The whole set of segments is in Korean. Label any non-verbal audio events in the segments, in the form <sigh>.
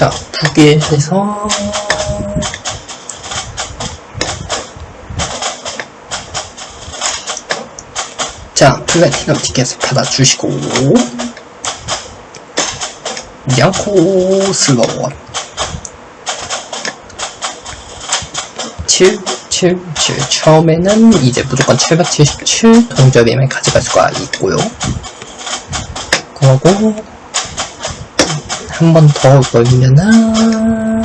자, 두 개 해서. 자, 플래티넘 티켓을 받아주시고. 야코 슬로원 7, 7, 7 처음에는 이제 무조건 777 동접이면 가져갈 수가 있고요. 그러고. 한 번 더 걸면은.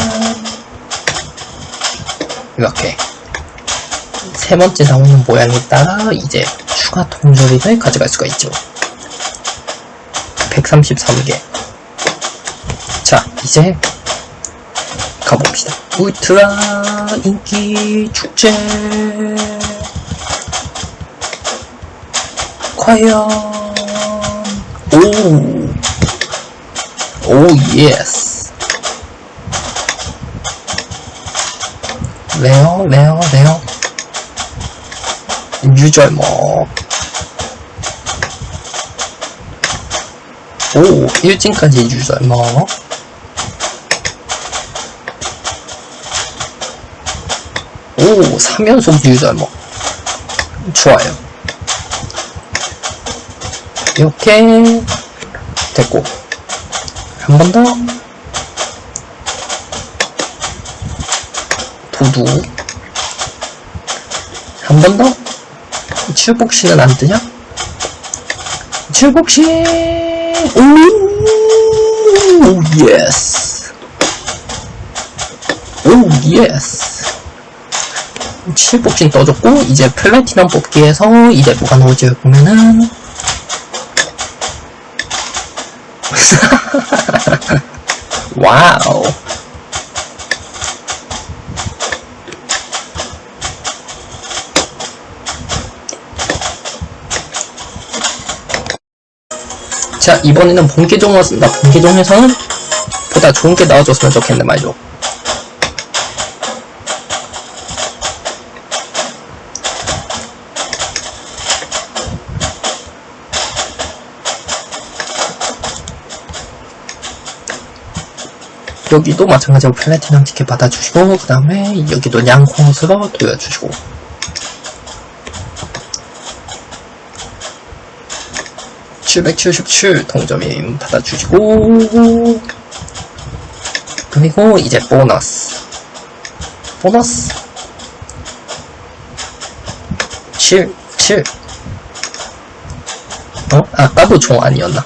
이렇게. 세 번째 나오는 모양에 따라 이제 추가 통조림을 가져갈 수가 있죠. 133개. 자 이제 가봅시다. 울트라 인기 축제. 과연. 오! Oh, 오 예스 레어 레어 레어. 유절목. 오 1진까지 유절목. 오 3연속 유절목. 좋아요. 이렇게 됐고. 한 번 더. 도두. 한 번 더. 칠복신은 안 뜨냐? 칠복신! 오, 오, 예스! 오, 예스! 칠복신 떠줬고, 이제 플래티넘 뽑기에서 이제 뭐가 나오지 보면은, 와우. 자, 이번에는 본기종을 쓴다. 본기종에서는 보다 좋은 게 나와줬으면 좋겠는데 말이죠. 여기도 마찬가지로 플래티넘 티켓 받아주시고 그 다음에 여기도 양홍으로 띄워주시고. (777) 동점인 받아주시고. 그리고 이제 보너스. 보너스. 7 7 어? 아까도 종 아니었나?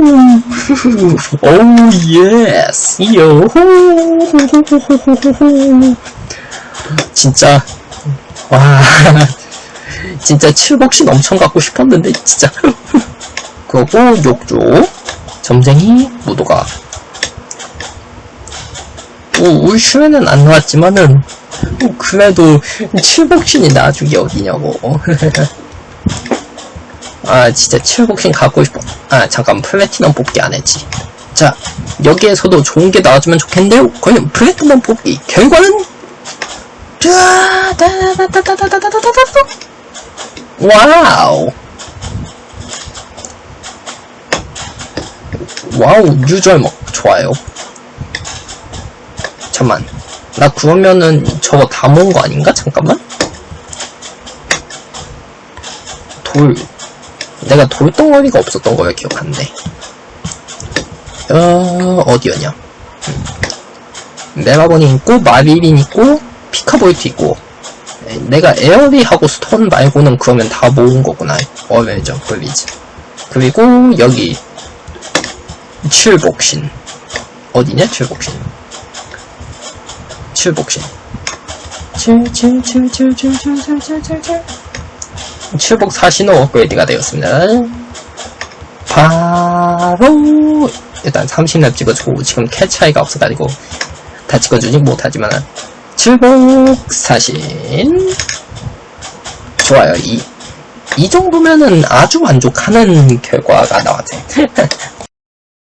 우 예스. 요호 진짜 와. 진짜 칠복신 엄청 갖고 싶었는데 진짜. 그리고 욕조 점쟁이 무도가. 오, 울슈에는 안 나왔지만은 어, 그래도 칠복신이 나중에 어디냐고 <laughs> 아 진짜 칠복신 갖고 싶어 아 잠깐 플래티넘 뽑기 안했지 자 여기에서도 좋은게 나와주면 좋겠는데요 과연 플래티넘 뽑기 결과는 와우 와우 유절목 좋아요 잠만 나 그러면은 저거 다 모은 거 아닌가? 잠깐만 돌 내가 돌덩어리가 없었던 걸로 기억하는데. 어 어디였냐? 음. 메가본이 있고 마릴린 있고 피카볼트 있고. 에, 내가 에어리하고 스톤 말고는 그러면 다 모은 거구나. 어웨저 블리즈. 그리고 여기 칠복신. 어디냐 칠복신? 칠복신. 칠칠칠칠칠칠칠칠칠 칠 칠복 사신호 업그레이드가 되었습니다. 바로 일단 30렙 찍어주고 지금 캣 차이가 없어가지고 다 찍어주지 못하지만 칠복 사신. 좋아요. 이, 이 정도면은 아주 만족하는 결과가 나왔어요 <laughs>